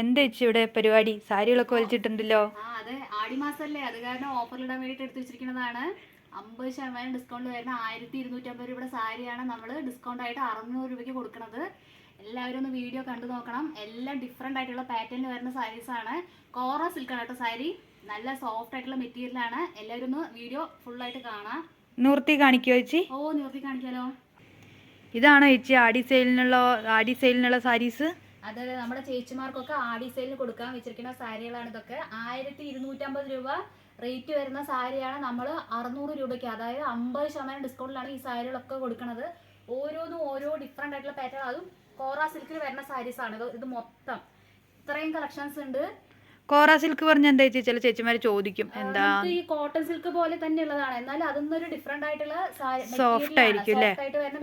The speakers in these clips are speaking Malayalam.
എന്താ ചേച്ചി ഇവിടെ പരിപാടി? സാരികളൊക്കെ വലിച്ചിട്ടുണ്ടല്ലോ. ആ അതെ. ആടി മാസമല്ലേ അത് കാരണം ഓഫറിൽ ഇടാൻ വേണ്ടിയിട്ട് എടുത്തു വെച്ചിരിക്കുന്നതാണ്. അമ്പത് ശതമാനം ഡിസ്കൗണ്ട് വരുന്ന ആയിരത്തി ഇരുന്നൂറ്റമ്പത് രൂപയുടെ സാരിയാണ് നമ്മൾ ഡിസ്കൗണ്ട് ആയിട്ട് അറുന്നൂറ് രൂപയ്ക്ക് കൊടുക്കുന്നത് എല്ലാവരും ഒന്ന് വീഡിയോ കണ്ടു നോക്കണം. എല്ലാം ഡിഫറെന്റ് ആയിട്ടുള്ള പാറ്റേണിൽ വരുന്ന സാരീസ് ആണ്. കോറ സിൽക്കാണ് കേട്ടോ സാരി. നല്ല സോഫ്റ്റ് ആയിട്ടുള്ള മെറ്റീരിയലാണ് എല്ലാവരും ഒന്ന് വീഡിയോ ഫുള്ളായിട്ട് കാണാം. നൂർത്തി കാണിക്കോ ചേച്ചി ഓ നൂർത്തി കാണിക്കാലോ. ഇതാണോ ചേച്ചി ആടി സെയിലിനുള്ള ആടി സെയിലിനുള്ള സാരീസ് അതെ നമ്മുടെ ചേച്ചിമാർക്കൊക്കെ ആടി സെയിലിന് കൊടുക്കാൻ വെച്ചിരിക്കുന്ന സാരികളാണ് ഇതൊക്കെ. ആയിരത്തി ഇരുന്നൂറ്റമ്പത് രൂപ റേറ്റ് വരുന്ന സാരിയാണ് നമ്മൾ അറുന്നൂറ് രൂപയ്ക്ക്. അതായത് അമ്പത് ശതമാനം ഡിസ്കൗണ്ടിലാണ് ഈ സാരികളൊക്കെ കൊടുക്കുന്നത് ഓരോന്നും ഓരോ ഡിഫറെന്റ് ആയിട്ടുള്ള പാറ്റേൺ അതും കോറ സിൽക്കിൽ വരുന്ന സാരീസ് ആണ്. ഇത് മൊത്തം. ഇത്രയും കളക്ഷൻസ് ഉണ്ട്. കോറ സിൽക്ക് പറഞ്ഞ എന്താ ചേച്ചി? ചില ചേച്ചിമാര് ചോദിക്കും. എന്താ? ഈ കോട്ടൺ സിൽക്ക് പോലെ തന്നെയുള്ളതാണ്. എന്നാൽ അതൊന്നൊരു ഡിഫറെന്റ് ആയിട്ടുള്ള സോഫ്റ്റ് ആയിരിക്കും അല്ലേ?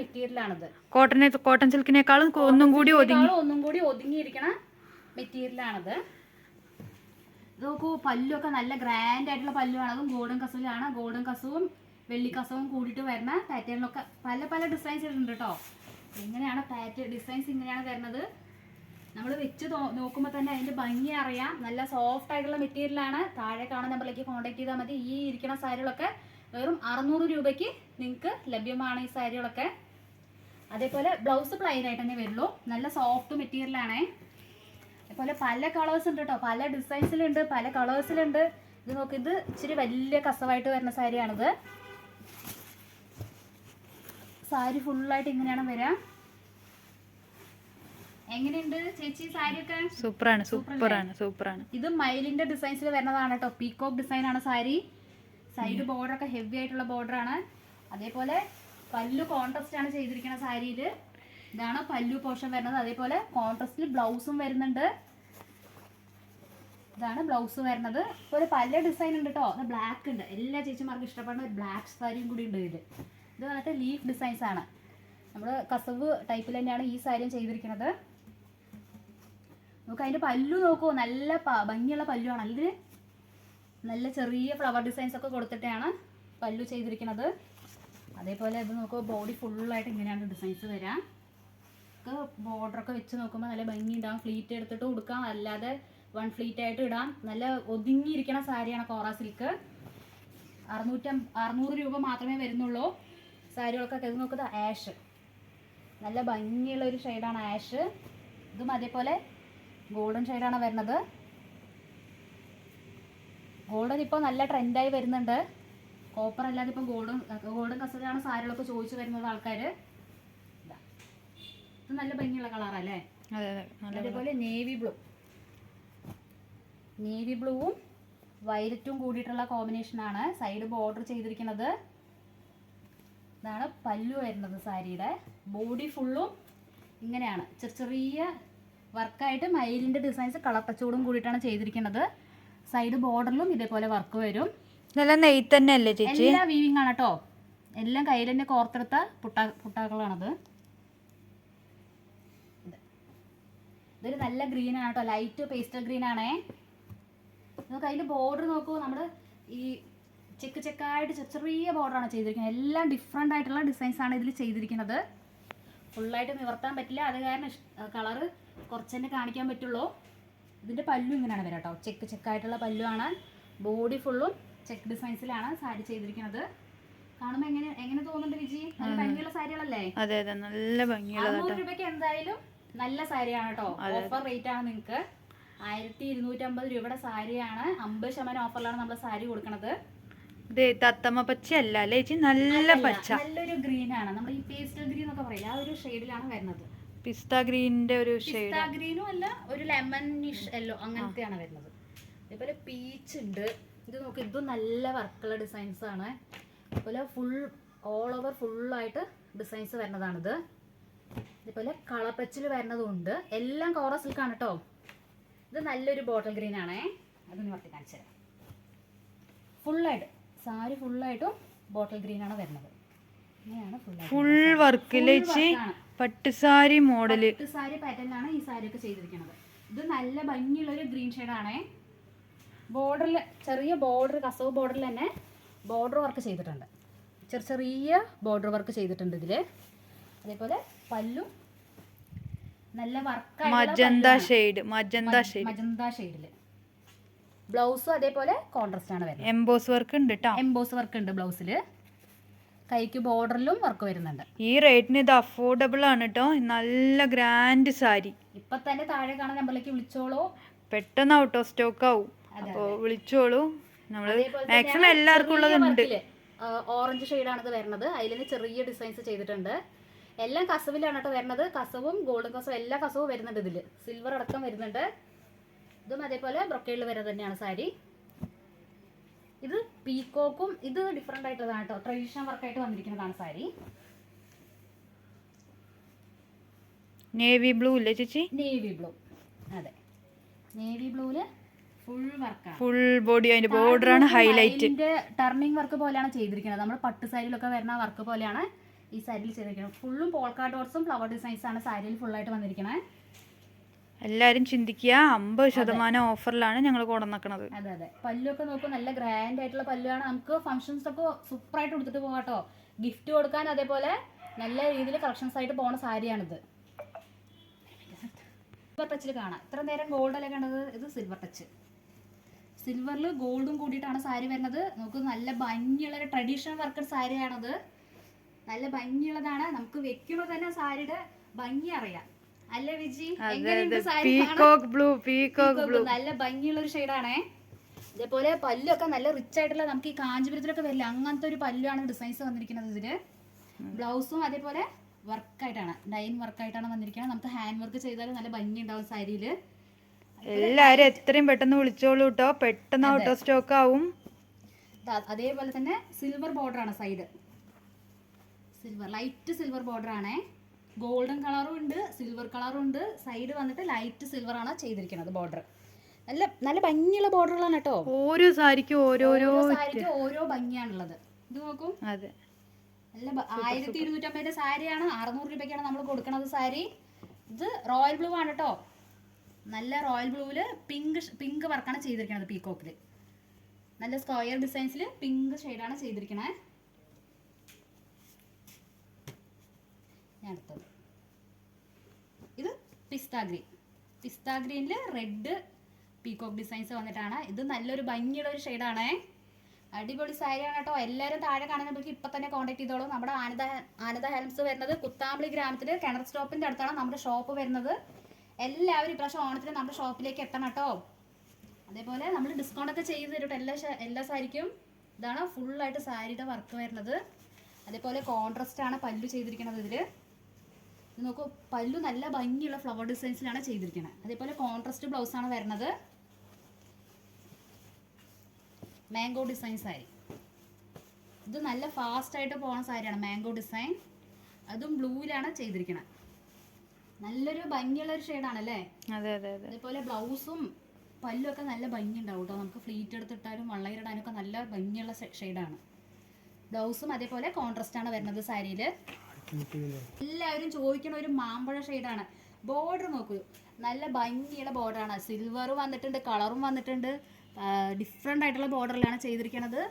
മെറ്റീരിയൽ ആണിത്. കോട്ടൺ കോട്ടൺ സിൽക്കിനേക്കാളും ഒന്നും കൂടി ഒതുങ്ങി ഒന്നും കൂടി ഒതുങ്ങിയിരിക്കണ മെറ്റീരിയലാണത് ഇത് നോക്കൂ പല്ലൊക്കെ നല്ല ഗ്രാൻഡ് ആയിട്ടുള്ള പല്ലുമാണ്. അതും ഗോൾഡൻ കസവിലാണ് ഗോൾഡൻ കസവും വെള്ളിക്കസവും കൂടിയിട്ട് വരുന്ന പാറ്റേണിലൊക്കെ പല പല ഡിസൈൻസ് ഉണ്ട് കേട്ടോ ഇങ്ങനെയാണ് പാറ്റേൺ ഡിസൈൻസ് ഇങ്ങനെയാണ് വരുന്നത്? നമ്മൾ വെച്ച് നോക്കുമ്പോൾ തന്നെ അതിന്റെ ഭംഗി അറിയാം. നല്ല സോഫ്റ്റ് ആയിട്ടുള്ള മെറ്റീരിയലാണ് താഴെ കാണുന്ന നമ്പറിലേക്ക് കോൺടാക്ട് ചെയ്താൽ മതി. ഈ ഇരിക്കുന്ന സാരികളൊക്കെ വെറും അറുന്നൂറ് രൂപയ്ക്ക് നിങ്ങൾക്ക് ലഭ്യമാണ് ഈ സാരികളൊക്കെ. അതേപോലെ ബ്ലൗസ് പ്ലെയിൻ ആയിട്ട് തന്നെ വരുള്ളൂ. നല്ല സോഫ്റ്റ് മെറ്റീരിയലാണേ അതേപോലെ പല കളേഴ്സ് ഉണ്ട് കേട്ടോ പല ഡിസൈൻസിലുണ്ട് പല കളേഴ്സിലുണ്ട് ഇത് നോക്ക് ഇത് ഇച്ചിരി വലിയ കസവായിട്ട് വരുന്ന സാരിയാണിത്. സാരി ഫുള്ളായിട്ട് ഇങ്ങനെയാണ് വരിക എങ്ങനെയുണ്ട് ചേച്ചി സാരി ഒക്കെ സൂപ്പറാണ് സൂപ്പറാണ് സൂപ്പറാണ്. ഇത് മയിലിന്റെ ഡിസൈൻസിൽ വരുന്നതാണ് കേട്ടോ. പീകോക്ക് ഡിസൈൻ ആണ് സാരി. സൈഡ് ബോർഡർ ഒക്കെ ഹെവി ആയിട്ടുള്ള ബോർഡർ ആണ്. അതേപോലെ പല്ലു കോൺട്രസ്റ്റ് ആണ് ചെയ്തിരിക്കുന്ന സാരിയിൽ ഇതാണ് പല്ലു പോർഷൻ വരുന്നത്. അതേപോലെ കോൺട്രസ്റ്റിൽ ബ്ലൗസും വരുന്നുണ്ട്. ഇതാണ് ബ്ലൗസ് വരുന്നത്. ഒരു പല ഡിസൈൻ ഉണ്ട് കേട്ടോ. അത് ബ്ലാക്ക് ഉണ്ട്. എല്ലാ ചേച്ചിമാർക്കും ഇഷ്ടപ്പെടുന്ന ഒരു ബ്ലാക്ക് സാരിയും കൂടി ഉണ്ട് ഇതിൽ ഇത് വന്നിട്ട് ലീഫ് ഡിസൈൻസ് ആണ്. നമ്മൾ കസവ് ടൈപ്പിൽ തന്നെയാണ് ഈ സാരിയും ചെയ്തിരിക്കുന്നത്. നമുക്ക് അതിന്റെ പല്ലു നോക്കുമോ നല്ല ഭംഗിയുള്ള പല്ലുവാണ്. അതിൽ നല്ല ചെറിയ ഫ്ലവർ ഡിസൈൻസ് ഒക്കെ കൊടുത്തിട്ടാണ് പല്ലു ചെയ്തിരിക്കുന്നത്. അതേപോലെ ഇത് നോക്കുമ്പോൾ ബോഡി ഫുള്ളായിട്ട് ഇങ്ങനെയാണ് ഡിസൈൻസ് വരാം. ബോർഡർ ഒക്കെ വെച്ച് നോക്കുമ്പോൾ നല്ല ഭംഗി ഉണ്ടാവും ഫ്ലീറ്റ് എടുത്തിട്ട് കൊടുക്കാം അല്ലാതെ വൺ ഫ്ലീറ്റ് ആയിട്ട് ഇടാം. നല്ല ഒതുങ്ങിയിരിക്കണ സാരിയാണ് കോറ സിൽക്ക് അറുന്നൂറ്റം അറുന്നൂറ് രൂപ മാത്രമേ വരുന്നുള്ളൂ. സാരികൾക്കൊക്കെ ഇത് നോക്കുന്നത് ആഷ് നല്ല ഭംഗിയുള്ള ഒരു ഷെയ്ഡാണ് ആഷ് ഇതും അതേപോലെ ഗോൾഡൻ ഷെയ്ഡാണ് വരുന്നത്. ഗോൾഡൻ ഇപ്പോൾ നല്ല ട്രെൻഡായി വരുന്നുണ്ട്. കോപ്പർ അല്ലാതെ ഇപ്പം ഗോൾഡൻ ഗോൾഡൻ കസറിലാണ് സാരികളൊക്കെ ചോദിച്ചു വരുന്നത് ആൾക്കാർ ഇത്. നല്ല ഭംഗിയുള്ള കളറല്ലേ? അതെ അതെ. നല്ല അതേപോലെ നേവി ബ്ലൂ. നേവി ബ്ലൂവും വൈലറ്റും കൂടിയിട്ടുള്ള കോമ്പിനേഷനാണ് സൈഡ് ബോർഡർ ചെയ്തിരിക്കുന്നത്. ഇതാണ് പല്ലു വരുന്നത് സാരിയുടെ. ബോഡി ഫുള്ളും ഇങ്ങനെയാണ്. ചെറിയ ചെറിയ വർക്കായിട്ട് മയിലിന്റെ ഡിസൈൻസ് കളർ ടച്ചോടും കൂടിയിട്ടാണ് ചെയ്തിരിക്കുന്നത്. സൈഡ് ബോർഡറിലും ഇതേപോലെ വർക്ക് വരും. ഇതെല്ലാം നെയ്ത്ത് തന്നെ അല്ലേ ചേച്ചി? എല്ലാ വീവിംഗ് ആണ് കേട്ടോ എല്ലാം കയ്യിൽ തന്നെ കോർത്തെടുത്ത പുട്ടാ പുട്ടാക്കളാണത്. ഇതൊരു നല്ല ഗ്രീൻ ആണ് കേട്ടോ ലൈറ്റ് പേസ്റ്റൽ ഗ്രീൻ ആണേ. നമുക്ക് അതിന്റെ ബോർഡർ നോക്കൂ. നമ്മൾ ഈ ചെക്ക് ചെക്കായിട്ട് ചെറിയ ബോർഡറാണ് ചെയ്തിരിക്കുന്നത്. എല്ലാം ഡിഫറെന്റ് ആയിട്ടുള്ള ഡിസൈൻസ് ആണ് ഇതിൽ ചെയ്തിരിക്കുന്നത്. ഫുള്ളായിട്ട് നിവർത്താൻ പറ്റില്ല. അത് കാരണം കളറ് കുറച്ച് തന്നെ കാണിക്കാൻ പറ്റുള്ളൂ. ഇതിന്റെ പല്ലു ഇങ്ങനെയാണ് വരാം കേട്ടോ ചെക്ക് ചെക്കായിട്ടുള്ള പല്ലുവാണ് ബോഡി ഫുള്ളും ചെക്ക് ഡിസൈൻസിലാണ് സാരി ചെയ്തിരിക്കുന്നത്. കാണുമ്പോൾ എങ്ങനെ എങ്ങനെ തോന്നുന്നുണ്ട് വിജി? നല്ല ഭംഗിയുള്ള സാരികളല്ലേ? അതെ അതെ. നല്ല ഭംഗിയുള്ള അറുന്നൂറ് രൂപയ്ക്ക് എന്തായാലും നല്ല സാരിയാണ് കേട്ടോ ഓഫർ റേറ്റ് ആണ് നിങ്ങൾക്ക് ആയിരത്തി ഇരുന്നൂറ്റമ്പത് രൂപയുടെ സാരിയാണ്. അമ്പത് ശതമാനം ഓഫറിലാണ് നമ്മൾ സാരി കൊടുക്കുന്നത് ഇത് തത്തമ്മ പച്ച അല്ല അല്ലേ ചേച്ചി? നല്ല പച്ച. നല്ലൊരു ഗ്രീൻ ആണ്. നമ്മൾ ഈ പേസ്റ്റൽ ഗ്രീൻ എന്നൊക്കെ പറയില്ല ആ ഒരു ഷെയ്ഡിലാണ് വരുന്നത്. പിസ്ത ഗ്രീനിന്റെ ഒരു പിസ്ത ഗ്രീനും അല്ല ഒരു ലെമണിഷ് യെല്ലോ അങ്ങനത്തെയാണ് വരുന്നത്. അതേപോലെ പീച്ച് ഉണ്ട്. ഇത് നോക്ക് ഇതും നല്ല വർക്കുള്ള ഡിസൈൻസ് ആണ്. അതുപോലെ ഫുൾ ഓൾ ഓവർ ഫുള്ളായിട്ട് ഡിസൈൻസ് വരുന്നതാണിത്. ഇതുപോലെ കളപ്പച്ചിൽ വരുന്നതുണ്ട് ഉണ്ട്. എല്ലാം കോറ സിൽക്കാണ് കേട്ടോ ഇത് നല്ലൊരു ബോട്ടിൽ ഗ്രീൻ ആണേ. അതൊന്ന് വർത്തി കാണിച്ചു തരാം. ഫുള്ളായിട്ട് സാരി ഫുള്ളായിട്ടും ബോട്ടിൽ ഗ്രീൻ ആണ് വരുന്നത്. ഇങ്ങനെയാണ് ഫുൾ വർക്കാണ്. പട്ടുസാരി മോഡൽ. പട്ടുസാരി പാറ്റേണിലാണ് ഈ സാരി ഒക്കെ ചെയ്തിരിക്കുന്നത്. ഇത് നല്ല ഭംഗിയുള്ള ഒരു ഗ്രീൻ ഷെയ്ഡാണേ ബോർഡറിൽ ചെറിയ ബോർഡർ കസവ് ബോർഡറിൽ തന്നെ ബോർഡർ വർക്ക് ചെയ്തിട്ടുണ്ട്. ചെറിയ ചെറിയ ബോർഡർ വർക്ക് ചെയ്തിട്ടുണ്ട് ഇതിൽ അതേപോലെ പല്ലും നല്ല work magenta shade magenta shade magenta ഷെയ്ഡിൽ ബ്ലൗസും അതേപോലെ കോൺട്രസ്റ്റ് ആണ് വരുന്നത്. എംബോസ് വർക്ക് ഉണ്ട് കേട്ടോ എംബോസ് വർക്ക് ഉണ്ട് ബ്ലൗസിൽ കൈക്ക് ബോർഡറിലും വർക്ക് വരുന്നുണ്ട്. ഈ റേറ്റിന് ഇത് അഫോർഡബിൾ ആണ് കേട്ടോ നല്ല ഗ്രാൻഡ് സാരി. ഇപ്പൊ തന്നെ താഴെ കാണാൻ നമ്പറിലേക്ക് വിളിച്ചോളൂ. പെട്ടെന്ന് ഔട്ട് സ്റ്റോക്ക് ആവും. അപ്പോ അപ്പോൾ വിളിച്ചോളൂ. നമ്മൾ മാക്സിമം എല്ലാവർക്കും ഉള്ളതുണ്ട്. ഓറഞ്ച് ഷെയ്ഡാണ് ഇത് വരുന്നത്. അതിൽ ചെറിയ ഡിസൈൻസ് ചെയ്തിട്ടുണ്ട്. എല്ലാം കസവിലാണ് കേട്ടോ വരുന്നത്. കസവും ഗോൾഡൻ കസവും എല്ലാ കസവും വരുന്നുണ്ട് ഇതിൽ. സിൽവർ അടക്കം വരുന്നുണ്ട്. ഇതും അതേപോലെ ബ്രൊക്കേഡിൽ വരുന്നത് തന്നെയാണ് സാരി. ഇത് പീക്കോക്കും ഇത് ഡിഫറെന്റ് ആയിട്ടുള്ളതാണ് കേട്ടോ. ട്രഡീഷണൽ വർക്കായിട്ട് വന്നിരിക്കുന്നതാണ് സാരി. നേവി ബ്ലൂ ഇല്ലേ ചേച്ചി? നേവി ബ്ലൂ അതെ. നേവി ബ്ലൂവിൽ ഫുൾ വർക്കാണ് ഫുൾ ബോഡി അതിന്റെ ബോർഡർ ആണ് ഹൈലൈറ്റ് ഇതിന്റെ ടർണിംഗ് വർക്ക് പോലെയാണ് ചെയ്തിരിക്കുന്നത്. നമ്മൾ പട്ട് സാരിയിലൊക്കെ വരുന്ന വർക്ക് പോലെയാണ് ഈ സാരിയിൽ ചെയ്തിരിക്കുന്നത്. ഫുള്ളും പോൾക്കാ ഡോട്ട്സും ഫ്ലവർ ഡിസൈൻസ് ആണ് സാരിയിൽ ഫുൾ ആയിട്ട് വന്നിരിക്കുന്നത്. എല്ലാരും ചിന്തിക്കുക അമ്പത് ശതമാനം ഓഫറിലാണ് ഞങ്ങൾ കൊണ്ടുവന്നിക്കണത്. അതെ അതെ. പല്ലൊക്കെ നോക്കും നല്ല ഗ്രാൻഡ് ആയിട്ടുള്ള പല്ലുവാണ് നമുക്ക് ഫംഗ്ഷൻസ് ഒക്കെ സൂപ്പർ ആയിട്ട് കൊടുത്തിട്ട് പോകാട്ടോ ഗിഫ്റ്റ് കൊടുക്കാൻ അതേപോലെ നല്ല രീതിയിൽ കളക്ഷൻസ് ആയിട്ട് പോണ സാരിയാണിത്. സിൽവർ ടച്ചിൽ കാണാം. ഇത്ര നേരം ഗോൾഡ് അല്ലേ കണ്ടത്? ഇത് സിൽവർ ടച്ച് സിൽവറിൽ ഗോൾഡും കൂടിയിട്ടാണ് സാരി വരുന്നത്. നമുക്ക് നല്ല ഭംഗിയുള്ള ഒരു ട്രഡീഷണൽ വർക്കഡ് സാരിയാണത്. നല്ല ഭംഗിയുള്ളതാണ്. നമുക്ക് വെക്കുമ്പോൾ തന്നെ സാരിയുടെ ഭംഗി അറിയാം. അല്ലേ Viji? Peacock blue peacock blue നല്ല ഭംഗിയുള്ള ഒരു ഷെയ്ഡാണേ ഇതേപോലെ പല്ലൊക്കെ നല്ല റിച്ച് ആയിട്ടുള്ള നമുക്ക് ഈ കാഞ്ചിപുരത്തിലൊക്കെ വരില്ല. അങ്ങനത്തെ ഒരു പല്ലുമാണ് ഡിസൈൻസ് വന്നിരിക്കുന്നത് ഇതിൽ. ബ്ലൗസും അതേപോലെ വർക്ക് വർക്കായിട്ടാണ് ലൈൻ വർക്കായിട്ടാണ് വന്നിരിക്കുന്നത്. നമുക്ക് ഹാൻഡ് വർക്ക് ചെയ്താൽ നല്ല ഭംഗി ഉണ്ടാവും സാരിയിൽ എല്ലാരും എത്രയും പെട്ടെന്ന് വിളിച്ചോളൂ കേട്ടോ പെട്ടെന്ന് ഔട്ട് ഓഫ് സ്റ്റോക്ക് ആവും. അതേപോലെ തന്നെ സിൽവർ ബോർഡർ ആണ് side silver light silver border ആണേ. ഗോൾഡൻ കളറും ഉണ്ട് സിൽവർ കളറും ഉണ്ട്. സൈഡ് വന്നിട്ട് ലൈറ്റ് സിൽവർ ആണ് ചെയ്തിരിക്കുന്നത് ബോർഡർ നല്ല നല്ല ഭംഗിയുള്ള ബോർഡറുകളാണ് കേട്ടോ. ഓരോ സാരിക്കും ഓരോരോ ഓരോ സാരിക്ക് ഓരോ ഭംഗിയാണുള്ളത്. ഇത് നോക്കൂ. അതെ. നല്ല ആയിരത്തി ഇരുന്നൂറ്റമ്പതിന്റെ സാരിയാണ്. അറുന്നൂറ് രൂപയ്ക്കാണ് നമ്മൾ കൊടുക്കുന്നത് സാരി. ഇത് റോയൽ ബ്ലൂ ആണ് കേട്ടോ. നല്ല റോയൽ ബ്ലൂവിൽ പിങ്ക് പിങ്ക് വർക്കാണ് ചെയ്തിരിക്കുന്നത് പീകോക്കിൽ നല്ല സ്ക്വയർ ഡിസൈൻസിൽ പിങ്ക് ഷെയ്ഡാണ് ചെയ്തിരിക്കുന്നത് ഞാൻ അടുത്തത് പിസ്ത ഗ്രീൻ പിസ്താ ഗ്രീനിൽ റെഡ് പീകോക്ക് ഡിസൈൻസ് വന്നിട്ടാണ്. ഇത് നല്ലൊരു ഭംഗിയുള്ള ഒരു ഷെയ്ഡാണേ. അടിപൊളി സാരിയാണ് കേട്ടോ എല്ലാവരും താഴെ കാണുന്നവർക്ക് ഇപ്പം തന്നെ കോൺടാക്ട് ചെയ്തോളൂ. നമ്മുടെ ആനന്ദ ആനന്ദ ഹെൽംസ് വരുന്നത് കുത്താമ്പളി ഗ്രാമത്തിൽ കിണർ സ്റ്റോപ്പിന്റെ അടുത്താണ് നമ്മുടെ ഷോപ്പ് വരുന്നത്. എല്ലാവരും ഇപ്രാവശ്യം ഓണത്തിന് നമ്മുടെ ഷോപ്പിലേക്ക് എത്തണം കേട്ടോ അതേപോലെ നമ്മൾ ഡിസ്കൗണ്ട് ഒക്കെ ചെയ്ത് തരും എല്ലാ എല്ലാ സാരിക്കും. ഇതാണ് ഫുള്ളായിട്ട് സാരിയുടെ വർക്ക് വരുന്നത്. അതേപോലെ കോൺട്രസ്റ്റ് ആണ് പല്ലു ചെയ്തിരിക്കുന്നത് ഇതിൽ ഇത് നോക്കൂ പല്ലു നല്ല ഭംഗിയുള്ള ഫ്ലവർ ഡിസൈൻസിലാണ് ചെയ്തിരിക്കുന്നത് അതേപോലെ കോൺട്രസ്റ്റ് ബ്ലൗസ് ആണ് വരുന്നത്. മാംഗോ ഡിസൈൻ സാരി ഇത് നല്ല ഫാസ്റ്റ് ആയിട്ട് പോകുന്ന സാരിയാണ് മാംഗോ ഡിസൈൻ അതും ബ്ലൂവിലാണ് ചെയ്തിരിക്കുന്നത് നല്ലൊരു ഭംഗിയുള്ള ഒരു ഷെയ്ഡാണ് അല്ലേ അതെ അതെ അതെ. അതേപോലെ ബ്ലൗസും പല്ലും ഒക്കെ നല്ല ഭംഗി ഉണ്ടാവും കേട്ടോ. നമുക്ക് ഫ്ലീറ്റ് എടുത്തിട്ടാലും വള്ളയിലിടാനും ഒക്കെ നല്ല ഭംഗിയുള്ള ഷെയ്ഡാണ് ബ്ലൗസും അതേപോലെ കോൺട്രസ്റ്റ് ആണ് വരുന്നത് സാരിയിൽ എല്ലാവരും ചോദിക്കണ ഒരു മാമ്പഴ ഷെയ്ഡാണ് ബോർഡർ നോക്കൂ. നല്ല ഭംഗിയുള്ള ബോർഡറാണ് സിൽവർ വന്നിട്ടുണ്ട് കളറും വന്നിട്ടുണ്ട്. ഡിഫറെന്റ് ആയിട്ടുള്ള ബോർഡറിലാണ് ചെയ്തിരിക്കുന്നത്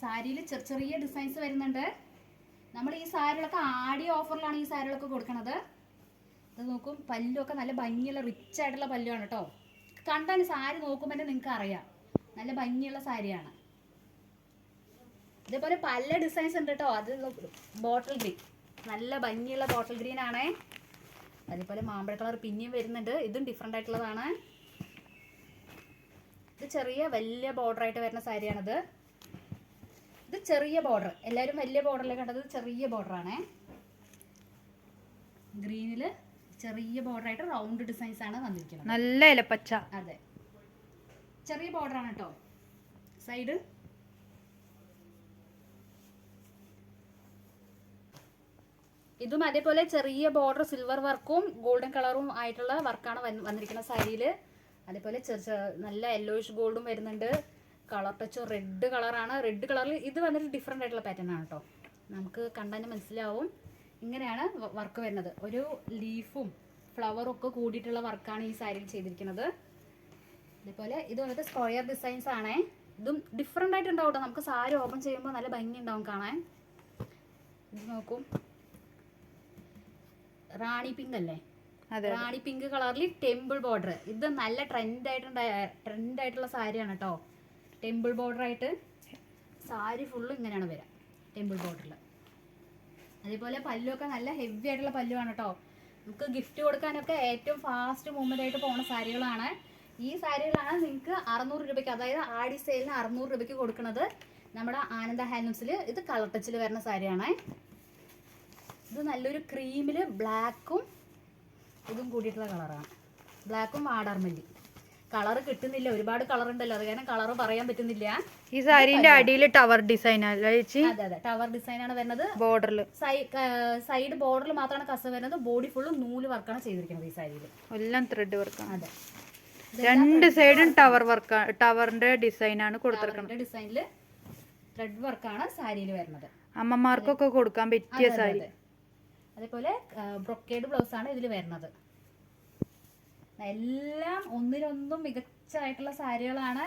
സാരിയിൽ ചെറിയ ചെറിയ ഡിസൈൻസ് വരുന്നുണ്ട്. നമ്മൾ ഈ സാരികളൊക്കെ ആടിയ ഓഫറിലാണ് ഈ സാരികളൊക്കെ കൊടുക്കുന്നത് ഇത് നോക്കും പല്ലുമൊക്കെ നല്ല ഭംഗിയുള്ള റിച്ച് ആയിട്ടുള്ള പല്ലുമാണ് കേട്ടോ കണ്ടാൽ സാരി നോക്കുമ്പോൾ തന്നെ നിങ്ങൾക്ക് അറിയാം. നല്ല ഭംഗിയുള്ള സാരിയാണ്. ഇതേപോലെ പല ഡിസൈൻസ് ഉണ്ട് കേട്ടോ അത് ബോട്ടിൽ ഗ്രീൻ നല്ല ഭംഗിയുള്ള ബോട്ടിൽ ഗ്രീൻ ആണേ. അതേപോലെ മാമ്പഴ കളർ പിന്നെയും വരുന്നുണ്ട്. ഇതും ഡിഫറെന്റ് ആയിട്ടുള്ളതാണ്. ഇത് ചെറിയ വലിയ ബോർഡർ ആയിട്ട് വരുന്ന സാരിയാണിത് ഇത് ചെറിയ ബോർഡർ എല്ലാവരും വലിയ ബോർഡറിൽ കണ്ടത് ചെറിയ ബോർഡറാണേ ആണേ. ഗ്രീനിൽ ചെറിയ ബോർഡർ ആയിട്ട് റൗണ്ട് ഡിസൈൻസ് ആണ് വന്നിരിക്കുന്നത്. നല്ല ഇലപ്പച്ച. അതെ. ചെറിയ ബോർഡറാണ് ആണ് കേട്ടോ സൈഡ് ഇതും അതേപോലെ ചെറിയ ബോർഡർ സിൽവർ വർക്കും ഗോൾഡൻ കളറും ആയിട്ടുള്ള വർക്കാണ് വന്നിരിക്കുന്ന സാരിയിൽ. അതേപോലെ നല്ല യെല്ലോയിഷ് ഗോൾഡും വരുന്നുണ്ട്. കളർ ടച്ച് റെഡ് കളറാണ് റെഡ് കളറിൽ ഇത് വന്നിട്ട് ഡിഫറെന്റ് ആയിട്ടുള്ള പാറ്റേൺ ആണ് കേട്ടോ നമുക്ക് കണ്ടാൽ മനസ്സിലാവും. ഇങ്ങനെയാണ് വർക്ക് വരുന്നത്. ഒരു ലീഫും ഫ്ലവറും ഒക്കെ കൂടിയിട്ടുള്ള വർക്കാണ് ഈ സാരിയിൽ ചെയ്തിരിക്കുന്നത്. അതേപോലെ ഇത് വന്നിട്ട് സ്ക്വയർ ഡിസൈൻസ് ആണേ. ഇതും ഡിഫറെന്റ് ആയിട്ട് ഉണ്ടാവും കേട്ടോ നമുക്ക് സാരി ഓപ്പൺ ചെയ്യുമ്പോൾ നല്ല ഭംഗി ഉണ്ടാവും കാണാൻ. ഇത് നോക്കും. റാണി പിങ്ക് അല്ലേ? റാണി പിങ്ക് കളറിൽ ടെമ്പിൾ ബോർഡർ. ഇത് നല്ല ട്രെൻഡ് ആയിട്ടുണ്ടായ ട്രെൻഡ് ആയിട്ടുള്ള സാരിയാണ് കേട്ടോ. ടെമ്പിൾ ബോർഡർ ആയിട്ട് സാരി ഫുള്ള് ഇങ്ങനെയാണ് വരിക ടെമ്പിൾ ബോർഡറിൽ അതേപോലെ പല്ലുമൊക്കെ നല്ല ഹെവി ആയിട്ടുള്ള പല്ലുമാണ് കേട്ടോ. നമുക്ക് ഗിഫ്റ്റ് കൊടുക്കാനൊക്കെ ഏറ്റവും ഫാസ്റ്റ് മൂവ്മെന്റ് ആയിട്ട് പോകുന്ന സാരികളാണ്. ഈ സാരികളാണ് നിങ്ങൾക്ക് അറുന്നൂറ് രൂപയ്ക്ക് അതായത് ആടി സെയിലിന് അറുന്നൂറ് രൂപയ്ക്ക് കൊടുക്കുന്നത് നമ്മുടെ ആനന്ദ ഹാൻഡ്ലൂംസിൽ ഇത് കളർ ടച്ചിൽ വരുന്ന സാരിയാണ്. ഇത് നല്ലൊരു ക്രീമിൽ ബ്ലാക്കും ഇതും കൂടിയിട്ടുള്ള കളറാണ് ബ്ലാക്കും വാടാർമല്ലി കളർ കിട്ടുന്നില്ല. ഒരുപാട് കളർ ഉണ്ടല്ലോ. അത് കാരണം കളർ പറയാൻ പറ്റുന്നില്ല. ഈ സാരീന്റെ അടിയിൽ ടവർ ഡിസൈൻ അതെ അതെ. ടവർ ഡിസൈൻ ആണ് വരുന്നത്. ബോർഡറിൽ സൈഡ് ബോർഡറിൽ മാത്രമാണ് കസ വരുന്നത്. ബോഡി ഫുള്ള് നൂൽ വർക്കാണ് ചെയ്തിരിക്കുന്നത് ഈ സാരിയിൽ എല്ലാം ത്രെഡ് വർക്ക് അതെ. രണ്ട് സൈഡും ടവർ വർക്ക് ടവറിന്റെ ഡിസൈൻ ആണ് കൊടുത്തിരിക്കുന്നത്. ഡിസൈനിൽ ത്രെഡ് വർക്കാണ് സാരിയിൽ വരുന്നത്. അമ്മമാർക്കൊക്കെ കൊടുക്കാൻ പറ്റിയ സാരി. അതേപോലെ ബ്രൊക്കേഡ് ബ്ലൗസ് ആണ് ഇതിൽ വരുന്നത്. എല്ലാം ഒന്നിനൊന്നും മികച്ചതായിട്ടുള്ള സാരികളാണ്.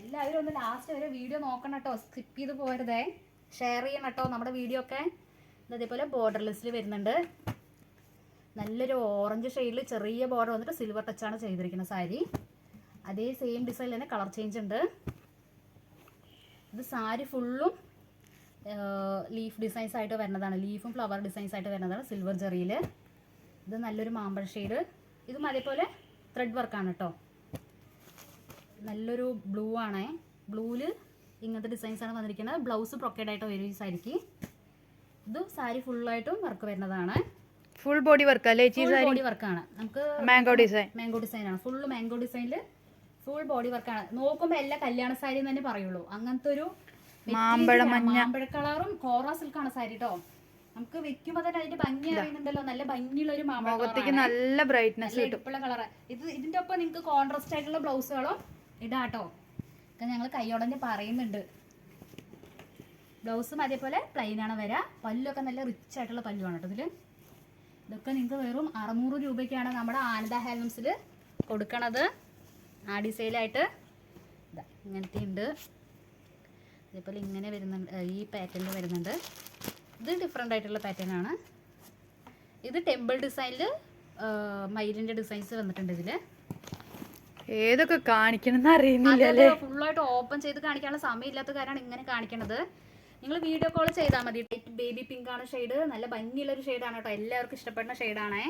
എല്ലാവരും ഒന്ന് ലാസ്റ്റ് വരെ വീഡിയോ നോക്കണം കേട്ടോ സ്കിപ്പ് ചെയ്ത് പോരുതേ. ഷെയർ ചെയ്യണം കേട്ടോ നമ്മുടെ വീഡിയോ ഒക്കെ. അതേപോലെ ബോർഡർ ലിസ്റ്റിൽ വരുന്നുണ്ട്. നല്ലൊരു ഓറഞ്ച് ഷെയ്ഡിൽ ചെറിയ ബോർഡർ വന്നിട്ട് സിൽവർ ടച്ചാണ് ചെയ്തിരിക്കുന്നത് സാരി. അതേ സെയിം ഡിസൈനിൽ തന്നെ കളർ ചേഞ്ച് ഉണ്ട്. ഇത് സാരി ഫുള്ളും ലീഫ് ഡിസൈൻസ് ആയിട്ട് വരുന്നതാണ്. ലീഫും ഫ്ലവർ ഡിസൈൻസ് ആയിട്ട് വരുന്നതാണ് സിൽവർ ജെറിയിൽ ഇത് നല്ലൊരു മാമ്പഴ ഷെയ്ഡ് ഇതും അതേപോലെ ത്രെഡ് വർക്കാണ് കേട്ടോ നല്ലൊരു ബ്ലൂ ആണേ. ബ്ലൂവിൽ ഇങ്ങനത്തെ ഡിസൈൻസ് ആണ് വന്നിരിക്കുന്നത്. ബ്ലൗസ് പ്രൊക്കേഡ് ആയിട്ട് വരും ഈ സാരിക്ക് ഇത് സാരി ഫുള്ളായിട്ടും വർക്ക് വരുന്നതാണ്. ഫുൾ ബോഡി വർക്ക് അല്ലേ ഫുൾ ബോഡി വർക്കാണ് നമുക്ക് മാംഗോ ഡിസൈൻ മാംഗോ ഡിസൈൻ ആണ്. ഫുള്ള് മാംഗോ ഡിസൈനിൽ ഫുൾ ബോഡി വർക്കാണ് നോക്കുമ്പോൾ എല്ലാ കല്യാണ സാരി എന്ന് തന്നെ പറയുള്ളൂ. അങ്ങനത്തെ ഒരു മാമ്പഴ മഞ്ഞ. മാമ്പഴ കളറും കോറ സിൽക്കാണ് സാരി കേട്ടോ നമുക്ക് വെക്കുമ്പോ തന്നെ അതിന്റെ ഭംഗി അറിയുന്നുണ്ടല്ലോ. നല്ല ഭംഗിയുള്ള ഒരു മുഖത്തേക്ക്. നല്ല ബ്രൈറ്റ്നസ് ഇടുപ്പുള്ള കളറ്. ഇത് ഇതിന്റെ ഒപ്പം നിങ്ങൾക്ക് കോൺട്രാസ്റ്റ് ആയിട്ടുള്ള ബ്ലൗസുകളും ഇടാട്ടോ. ഒക്കെ ഞങ്ങൾ കൈയോടന്നെ പറയുന്നുണ്ട്. ബ്ലൗസും അതേപോലെ പ്ലെയിൻ ആണ് വരാ. പല്ലൊക്കെ നല്ല റിച്ച് ആയിട്ടുള്ള പല്ലുമാണ് കേട്ടോ ഇതിൽ. ഇതൊക്കെ നിങ്ങൾക്ക് വെറും അറുന്നൂറ് രൂപയ്ക്കാണ് നമ്മുടെ ആനന്ദ ഹാൻഡ്ലൂംസിൽ കൊടുക്കണത്. ആടി സെയിലായിട്ട് ഇതാ ഇങ്ങനത്തെ ഉണ്ട് അതേപോലെ ഇങ്ങനെ വരുന്നുണ്ട് ഈ പാറ്റേണിൽ വരുന്നുണ്ട്. ഇത് ഡിഫറെന്റ് ആയിട്ടുള്ള പാറ്റേൺ ആണ്. ഇത് ടെമ്പിൾ ഡിസൈനിൽ മയിലിന്റെ ഡിസൈൻസ് വന്നിട്ടുണ്ട് ഇതിൽ ഏതൊക്കെ കാണിക്കണം അറിയുന്നില്ല അല്ലേ? ഫുള്ളായിട്ട് ഓപ്പൺ ചെയ്ത് കാണിക്കാനുള്ള സമയമില്ലാത്ത കാര്യമാണ് ഇങ്ങനെ കാണിക്കണത്. നിങ്ങൾ വീഡിയോ കോൾ ചെയ്താൽ മതി. ബേബി പിങ്ക് ആണ് ഷെയ്ഡ് നല്ല ഭംഗിയുള്ള ഒരു ഷെയ്ഡാണ് കേട്ടോ. എല്ലാവർക്കും ഇഷ്ടപ്പെടുന്ന ഷെയ്ഡാണേ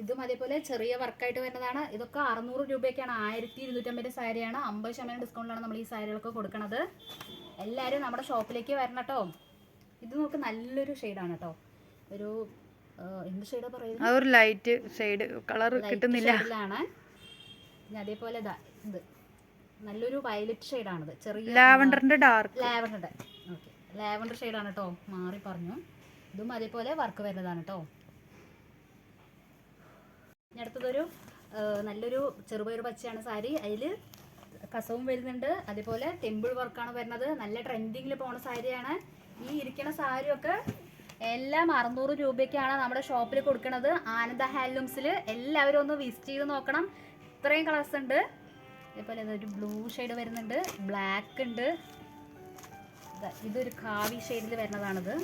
ഇതും അതേപോലെ ചെറിയ വർക്കായിട്ട് വരുന്നതാണ്. ഇതൊക്കെ അറുന്നൂറ് രൂപയ്ക്കാണ്. ആയിരത്തി ഇരുന്നൂറ്റമ്പത് സാരിയാണ്. അമ്പത് ശതമാനം ഡിസ്കൗണ്ടിലാണ് നമ്മൾ ഈ സാരികളൊക്കെ കൊടുക്കുന്നത് എല്ലാവരും നമ്മുടെ ഷോപ്പിലേക്ക് വരണം കേട്ടോ ഇത് നോക്ക് നല്ലൊരു ഷെയ്ഡാണ് കേട്ടോ ഒരു എന്ത് ഷെയ്ഡാ പറയുന്നത്? ഒരു ലൈറ്റ് ഷെയ്ഡ് കളർ കിട്ടുന്നില്ല. പിന്നെ അതേപോലെ ഇതാ ഇത്. നല്ലൊരു വയലറ്റ് ഷെയ്ഡാണിത് ചെറിയ ലാവൻഡറിന്റെ ഡാർക്ക് ലാവൻഡറിന്റെ ഓക്കെ ലാവണ്ടർ ഷെയ്ഡാണ് കേട്ടോ മാറി പറഞ്ഞു. ഇതും അതേപോലെ വർക്ക് വരുന്നതാണ് കേട്ടോ ഇനി അടുത്തതൊരു നല്ലൊരു ചെറുപയർ പച്ചയാണ് സാരി. അതിൽ കസവും വരുന്നുണ്ട്. അതേപോലെ ടെമ്പിൾ വർക്കാണ് വരുന്നത്. നല്ല ട്രെൻഡിങ്ങിൽ പോണ സാരിയാണ്. ഈ ഇരിക്കണ സാരിയൊക്കെ എല്ലാം അറുന്നൂറ് രൂപയ്ക്കാണ് നമ്മുടെ ഷോപ്പിൽ കൊടുക്കുന്നത് ആനന്ദ ഹാൻഡ്ലൂംസിൽ എല്ലാവരും ഒന്ന് വിസിറ്റ് ചെയ്ത് നോക്കണം. ഇത്രയും കളേഴ്സ് ഉണ്ട്. അതേപോലെ ഒരു ബ്ലൂ ഷെയ്ഡ് വരുന്നുണ്ട്. ബ്ലാക്ക് ഉണ്ട്. ഇതൊരു കാവി ഷെയ്ഡിൽ വരുന്നതാണിത്.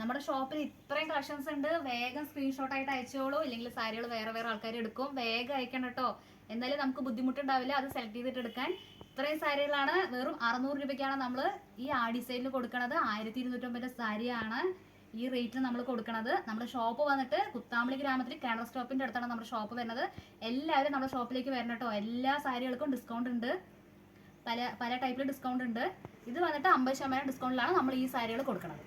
നമ്മുടെ ഷോപ്പിൽ ഇത്രയും കളക്ഷൻസ് ഉണ്ട്. വേഗം സ്ക്രീൻഷോട്ട് ആയിട്ട് അയച്ചോളൂ. ഇല്ലെങ്കിൽ സാരികൾ വേറെ വേറെ ആൾക്കാർ എടുക്കും. വേഗം അയക്കണം കേട്ടോ എന്നാലും നമുക്ക് ബുദ്ധിമുട്ടുണ്ടാവില്ല. അത് സെലക്ട് ചെയ്തിട്ട് എടുക്കാൻ. ഇത്രയും സാരികളാണ്. വെറും അറുന്നൂറ് രൂപയ്ക്കാണ് നമ്മൾ ഈ ആ ഡിസൈനിൽ കൊടുക്കുന്നത് ആയിരത്തി ഇരുന്നൂറ്റമ്പത് സാരിയാണ് ഈ റേറ്റിന് നമ്മൾ കൊടുക്കുന്നത് നമ്മുടെ ഷോപ്പ് വന്നിട്ട് കുത്താമ്പളി ഗ്രാമത്തിൽ കേരള സ്റ്റോപ്പിന്റെ അടുത്താണ് നമ്മുടെ ഷോപ്പ് വരുന്നത്. എല്ലാവരും നമ്മുടെ ഷോപ്പിലേക്ക് വരണം കേട്ടോ എല്ലാ സാരികൾക്കും ഡിസ്കൗണ്ട് ഉണ്ട്. പല പല ടൈപ്പിൽ ഡിസ്കൗണ്ട് ഉണ്ട്. ഇത് വന്നിട്ട് അമ്പത് ശതമാനം ഡിസ്കൗണ്ടിലാണ് നമ്മൾ ഈ സാരികൾ കൊടുക്കുന്നത്